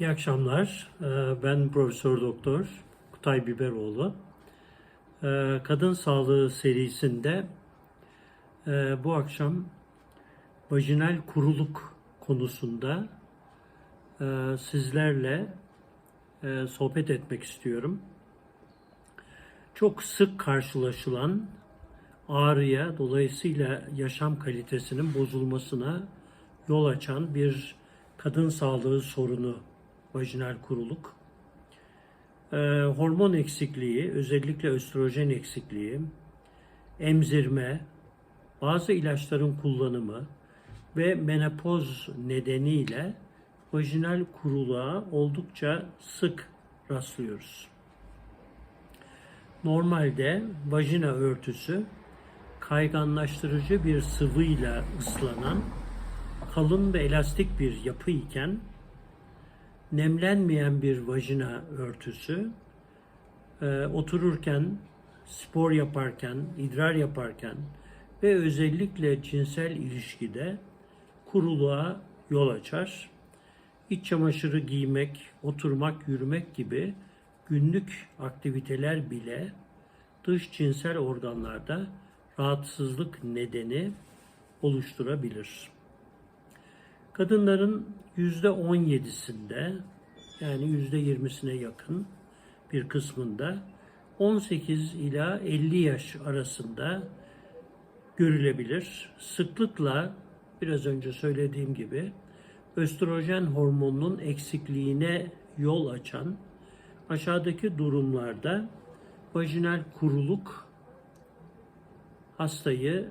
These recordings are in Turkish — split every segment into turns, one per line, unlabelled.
İyi akşamlar. Ee, Ben Profesör Doktor Kutay Biberoğlu. Ee, Kadın Sağlığı serisinde e, bu akşam vajinal kuruluk konusunda e, sizlerle e, sohbet etmek istiyorum. Çok sık karşılaşılan ağrıya dolayısıyla yaşam kalitesinin bozulmasına yol açan bir kadın sağlığı sorunu vajinal kuruluk. Ee, hormon eksikliği, özellikle östrojen eksikliği, emzirme, bazı ilaçların kullanımı ve menopoz nedeniyle vajinal kuruluğa oldukça sık rastlıyoruz. Normalde vajina örtüsü kayganlaştırıcı bir sıvıyla ıslanan kalın ve elastik bir yapı iken nemlenmeyen bir vajina örtüsü e, otururken, spor yaparken, idrar yaparken ve özellikle cinsel ilişkide kuruluğa yol açar. İç çamaşırı giymek, oturmak, yürümek gibi günlük aktiviteler bile dış cinsel organlarda rahatsızlık nedeni oluşturabilir. Kadınların %17'sinde yani yüzde 20'sine yakın bir kısmında 18 ila 50 yaş arasında görülebilir. Sıklıkla biraz önce söylediğim gibi östrojen hormonunun eksikliğine yol açan aşağıdaki durumlarda vajinal kuruluk hastayı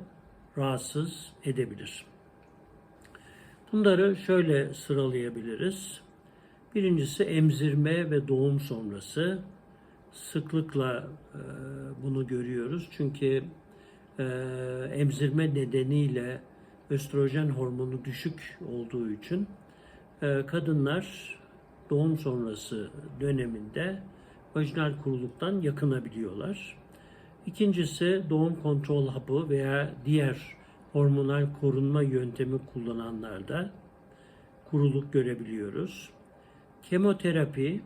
rahatsız edebilir. Bunları şöyle sıralayabiliriz. Birincisi emzirme ve doğum sonrası. Sıklıkla e, bunu görüyoruz. Çünkü e, emzirme nedeniyle östrojen hormonu düşük olduğu için e, kadınlar doğum sonrası döneminde vajinal kuruluktan yakınabiliyorlar. İkincisi doğum kontrol hapı veya diğer hormonal korunma yöntemi kullananlarda kuruluk görebiliyoruz. Kemoterapi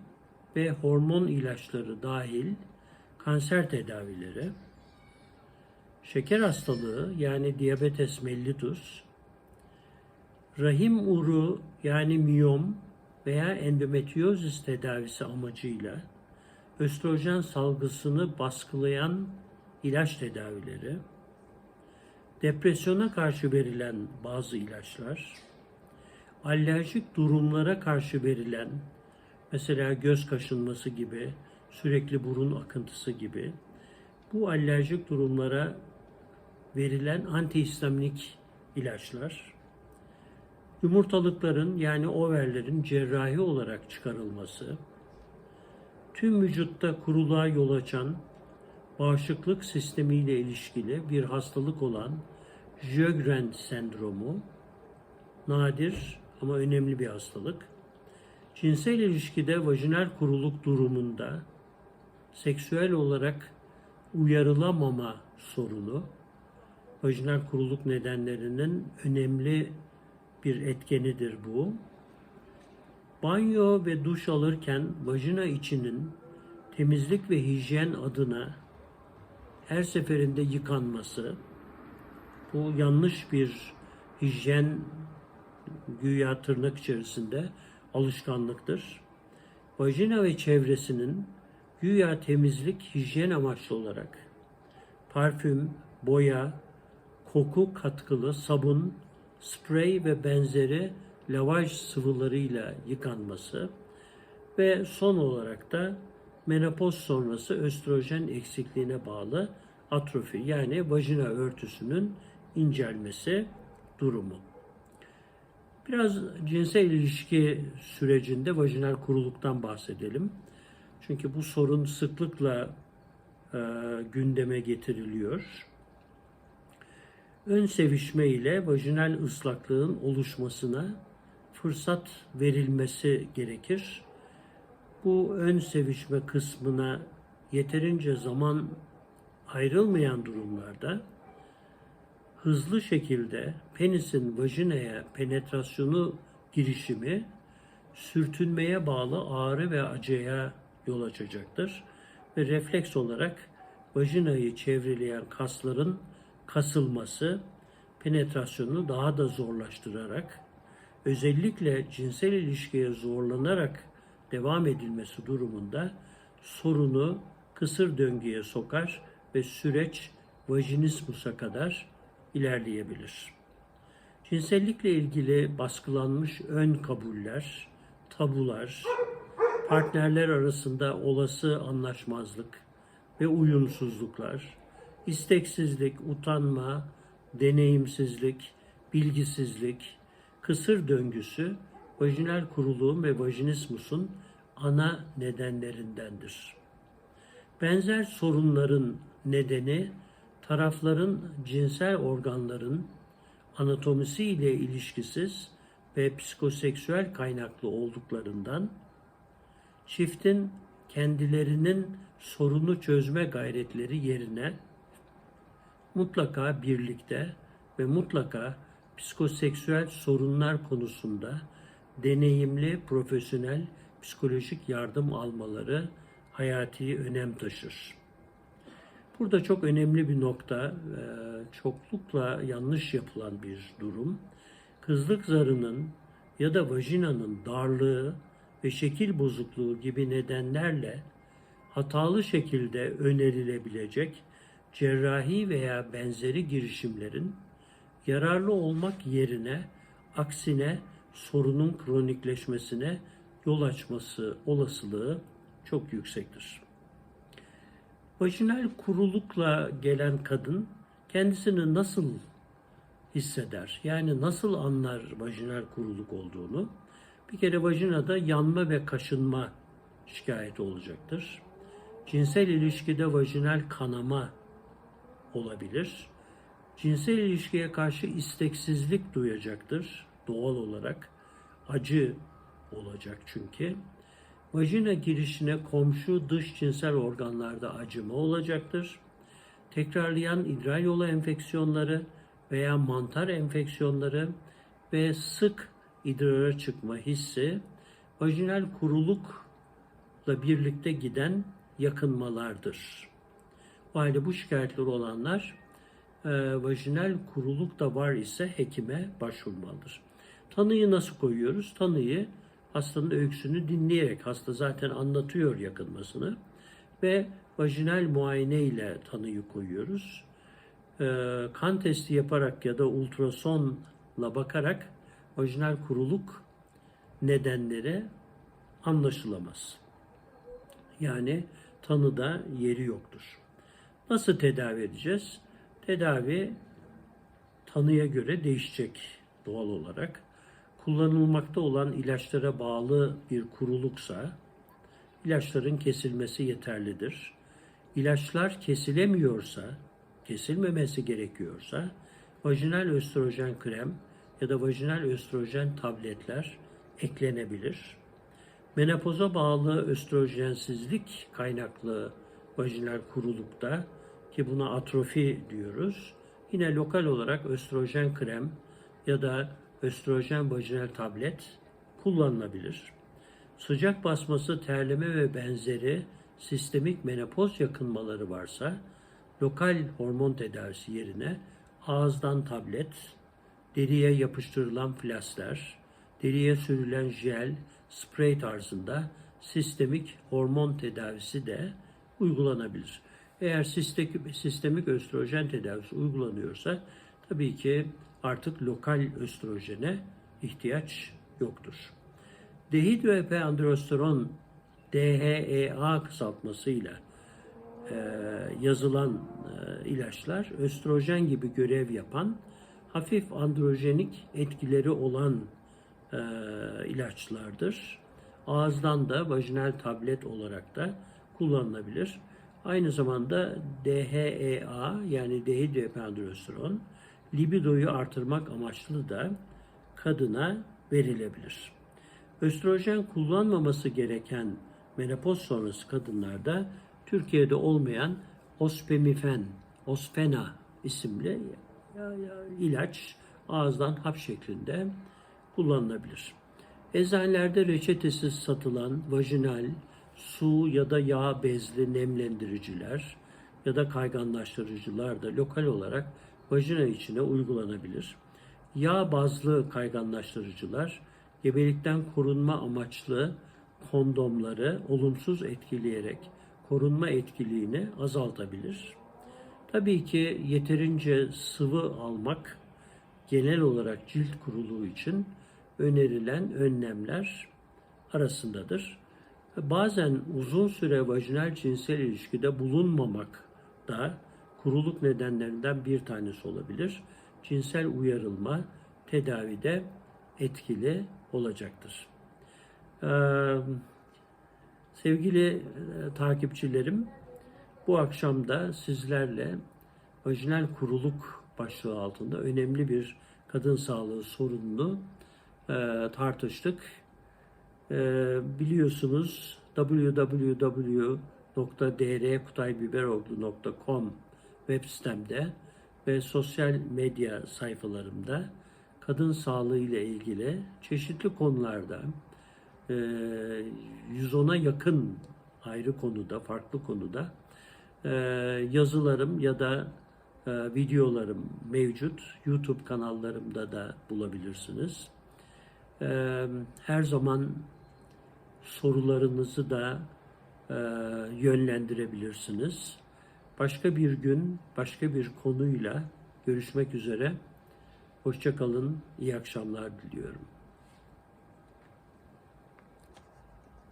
ve hormon ilaçları dahil kanser tedavileri, şeker hastalığı yani diabetes mellitus, rahim uru yani miyom veya endometriozis tedavisi amacıyla östrojen salgısını baskılayan ilaç tedavileri, depresyona karşı verilen bazı ilaçlar, alerjik durumlara karşı verilen mesela göz kaşınması gibi, sürekli burun akıntısı gibi bu alerjik durumlara verilen antihistaminik ilaçlar, yumurtalıkların yani overlerin cerrahi olarak çıkarılması, tüm vücutta kuruluğa yol açan bağışıklık sistemiyle ilişkili bir hastalık olan Sjögren sendromu nadir ama önemli bir hastalık. Cinsel ilişkide vajinal kuruluk durumunda seksüel olarak uyarılamama sorunu vajinal kuruluk nedenlerinin önemli bir etkenidir bu. Banyo ve duş alırken vajina içinin temizlik ve hijyen adına her seferinde yıkanması, bu yanlış bir hijyen güya tırnak içerisinde alışkanlıktır. Vajina ve çevresinin güya temizlik, hijyen amaçlı olarak parfüm, boya, koku katkılı sabun, sprey ve benzeri lavaj sıvılarıyla yıkanması ve son olarak da menopoz sonrası östrojen eksikliğine bağlı atrofi yani vajina örtüsünün incelmesi durumu. Biraz cinsel ilişki sürecinde vajinal kuruluktan bahsedelim. Çünkü bu sorun sıklıkla e, gündeme getiriliyor. Ön sevişme ile vajinal ıslaklığın oluşmasına fırsat verilmesi gerekir. Bu ön sevişme kısmına yeterince zaman ayrılmayan durumlarda hızlı şekilde penisin vajinaya penetrasyonu girişimi sürtünmeye bağlı ağrı ve acıya yol açacaktır. Ve refleks olarak vajinayı çevreleyen kasların kasılması penetrasyonu daha da zorlaştırarak özellikle cinsel ilişkiye zorlanarak devam edilmesi durumunda sorunu kısır döngüye sokar ve süreç vajinismusa kadar ilerleyebilir. Cinsellikle ilgili baskılanmış ön kabuller, tabular, partnerler arasında olası anlaşmazlık ve uyumsuzluklar, isteksizlik, utanma, deneyimsizlik, bilgisizlik, kısır döngüsü vajinal kuruluğun ve vajinismusun ana nedenlerindendir. Benzer sorunların nedeni tarafların cinsel organların anatomisi ile ilişkisiz ve psikoseksüel kaynaklı olduklarından çiftin kendilerinin sorunu çözme gayretleri yerine mutlaka birlikte ve mutlaka psikoseksüel sorunlar konusunda deneyimli profesyonel psikolojik yardım almaları hayati önem taşır. Burada çok önemli bir nokta, e, çoklukla yanlış yapılan bir durum. Kızlık zarının ya da vajinanın darlığı ve şekil bozukluğu gibi nedenlerle hatalı şekilde önerilebilecek cerrahi veya benzeri girişimlerin yararlı olmak yerine aksine sorunun kronikleşmesine yol açması olasılığı çok yüksektir. Vajinal kurulukla gelen kadın kendisini nasıl hisseder? Yani nasıl anlar vajinal kuruluk olduğunu? Bir kere vajinada yanma ve kaşınma şikayeti olacaktır. Cinsel ilişkide vajinal kanama olabilir. Cinsel ilişkiye karşı isteksizlik duyacaktır doğal olarak. Acı olacak çünkü. Vajina girişine komşu dış cinsel organlarda acıma olacaktır. Tekrarlayan idrar yolu enfeksiyonları veya mantar enfeksiyonları ve sık idrara çıkma hissi vajinal kurulukla birlikte giden yakınmalardır. O halde bu şikayetleri olanlar e, vajinal kuruluk da var ise hekime başvurmalıdır. Tanıyı nasıl koyuyoruz? Tanıyı hastanın öyküsünü dinleyerek, hasta zaten anlatıyor yakınmasını ve vajinal muayene ile tanıyı koyuyoruz. E, kan testi yaparak ya da ultrasonla bakarak vajinal kuruluk nedenleri anlaşılamaz. Yani tanıda yeri yoktur. Nasıl tedavi edeceğiz? Tedavi tanıya göre değişecek doğal olarak. Kullanılmakta olan ilaçlara bağlı bir kuruluksa ilaçların kesilmesi yeterlidir. İlaçlar kesilemiyorsa, kesilmemesi gerekiyorsa vajinal östrojen krem ya da vajinal östrojen tabletler eklenebilir. Menopoza bağlı östrojensizlik kaynaklı vajinal kurulukta ki buna atrofi diyoruz. Yine lokal olarak östrojen krem ya da östrojen vajinal tablet kullanılabilir. Sıcak basması, terleme ve benzeri sistemik menopoz yakınmaları varsa lokal hormon tedavisi yerine ağızdan tablet, deriye yapıştırılan flasler, deriye sürülen jel, sprey tarzında sistemik hormon tedavisi de uygulanabilir. Eğer sistemik, östrojen tedavisi uygulanıyorsa tabii ki artık lokal östrojene ihtiyaç yoktur. Dehidroepiandrosteron DHEA kısaltmasıyla e, yazılan e, ilaçlar östrojen gibi görev yapan hafif androjenik etkileri olan e, ilaçlardır. Ağızdan da vajinal tablet olarak da kullanılabilir. Aynı zamanda DHEA yani dehidroepiandrosteron libidoyu artırmak amaçlı da kadına verilebilir. Östrojen kullanmaması gereken menopoz sonrası kadınlarda Türkiye'de olmayan ospemifen, osfena isimli ilaç ağızdan hap şeklinde kullanılabilir. Eczanelerde reçetesiz satılan vajinal, su ya da yağ bezli nemlendiriciler ya da kayganlaştırıcılar da lokal olarak vajina içine uygulanabilir. Yağ bazlı kayganlaştırıcılar gebelikten korunma amaçlı kondomları olumsuz etkileyerek korunma etkiliğini azaltabilir. Tabii ki yeterince sıvı almak genel olarak cilt kuruluğu için önerilen önlemler arasındadır. Bazen uzun süre vajinal cinsel ilişkide bulunmamak da kuruluk nedenlerinden bir tanesi olabilir. Cinsel uyarılma tedavide etkili olacaktır. Ee, sevgili e, takipçilerim, bu akşam da sizlerle vajinal kuruluk başlığı altında önemli bir kadın sağlığı sorununu e, tartıştık. E, biliyorsunuz www.drkutaybiberoğlu.com web sitemde ve sosyal medya sayfalarımda kadın sağlığı ile ilgili çeşitli konularda e, 110'a yakın ayrı konuda, farklı konuda e, yazılarım ya da e, videolarım mevcut. YouTube kanallarımda da bulabilirsiniz. E, her zaman sorularınızı da e, yönlendirebilirsiniz. Başka bir gün, başka bir konuyla görüşmek üzere. Hoşçakalın, iyi akşamlar diliyorum.